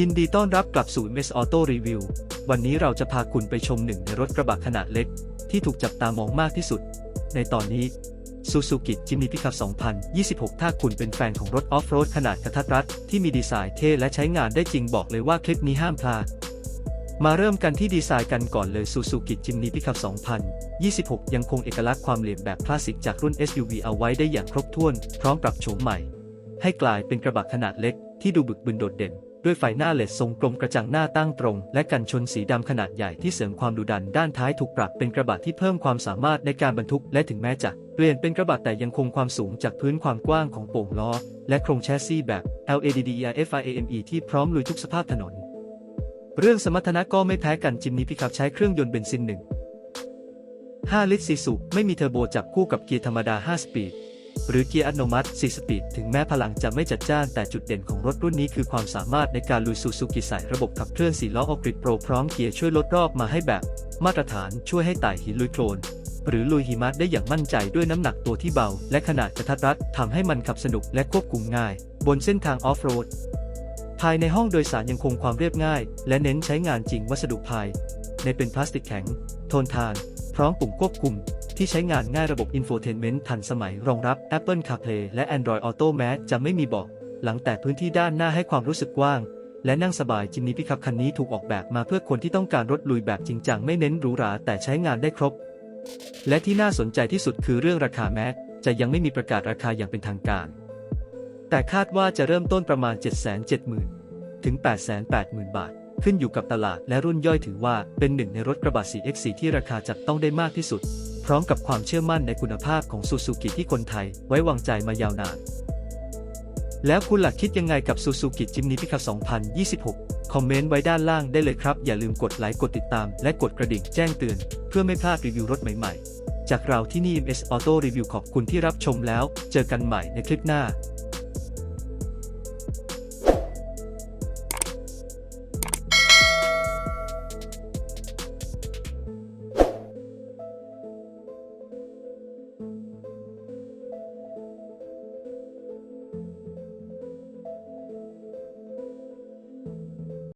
ยินดีต้อนรับกลับสู่ MS Auto Review วันนี้เราจะพาคุณไปชมหนึ่งในรถกระบะขนาดเล็ก ที่ถูกจับตามองมากที่สุด ในตอนนี้ Suzuki Jimny Pickup 2026 ถ้าคุณเป็นแฟนของรถออฟโรดขนาดกระทัดรัด ที่มีดีไซน์เท่และใช้งานได้จริงบอกเลยว่าคลิปนี้ห้ามพลาด มาเริ่มกันที่ดีไซน์กันก่อนเลย Suzuki Jimny Pickup 2026 ยังคงเอกลักษณ์ความเหลี่ยมแบบคลาสสิกจากรุ่น SUV เอาไว้ได้อย่างครบถ้วน พร้อมปรับโฉมใหม่ ให้กลายเป็นกระบะขนาดเล็ก ที่ดูบึกบึนโดดเด่น ด้วยไฟหน้าเลดทรงกลมกระจังหน้าตั้งตรง และกันชนสีดำขนาดใหญ่ที่เสริมความดุดันด้านท้ายถูกปรับเป็นกระบะที่เพิ่มความสามารถในการบรรทุกและถึงแม้จะเปลี่ยนเป็นกระบะแต่ยังคงความสูงจากพื้นความกว้างของโป่งล้อ และโครงแชสซีแบบ LADDERFIAME ที่พร้อมลุยทุกสภาพถนน เรื่องสมรรถนะก็ไม่แพ้กันจิมนี้พิคับใช้เครื่องยนต์เบนซินหนึ่ง5ลิตรซีสุไม่มีเทอร์โบจับคู่กับเกียร์ธรรมดา 5 สปีด หรือเกียร์อัตโนมัติ 4 สปีด ถึงแม้พลังจะไม่จัดจ้านแต่จุดเด่นของรถรุ่นนี้คือความสามารถในการลุยซูซูกิใส่ระบบขับเคลื่อน4ล้อออกริดโปรพร้อมเกียร์ช่วยลดรอบมาให้แบบ มาตรฐานช่วยให้ไต่หินลุยโคลนหรือลุยหิมะได้อย่างมั่นใจด้วยน้ำหนักตัวที่เบา และขนาดกระทัดรัดทำให้มันขับสนุกและควบคุมง่าย บนเส้นทางออฟโรด ภายในห้องโดยสารยังคงความเรียบง่าย และเน้นใช้งานจริงวัสดุภาย ในเป็นพลาสติกแข็ง ทนทาน พร้อมปุ่มควบคุม ที่ใช้งานง่ายระบบอินโฟเทนเมนต์ทันสมัยรองรับ Apple CarPlay และ Android Auto แม้จะไม่มีเบาะหลังแต่พื้นที่ด้านหน้าให้ความรู้สึกกว้าง และนั่งสบายจิมนี้พิคับคันนี้ถูกออกแบบมาเพื่อคนที่ต้องการรถลุยแบบจริงจังไม่เน้นหรูหราแต่ใช้งานได้ครบ และที่น่าสนใจที่สุดคือเรื่องราคาแม้จะยังไม่มีประกาศราคาอย่างเป็นทางการ แต่คาดว่าจะเริ่มต้นประมาณ 770,000 ถึง 880,000 บาท ขึ้นอยู่กับตลาดและรุ่นย่อยถือว่าเป็นหนึ่งในรถกระบะ 4X4 ที่ราคาจับต้องได้มากที่สุด พร้อมกับความเชื่อมั่นในคุณภาพของซูซูกิที่คนไทยไว้วางใจมายาวนาน แล้วคุณหลักคิดยังไงกับซูซูกิจิมนีพิคับ2026 คอมเมนต์ไว้ด้านล่างได้เลยครับ อย่าลืมกดไลค์กดติดตาม และกดกระดิ่งแจ้งเตือน เพื่อไม่พลาดรีวิวรถใหม่ๆ จากเราที่นี่ MS Auto Review ขอบคุณที่รับชมแล้ว เจอกันใหม่ในคลิปหน้า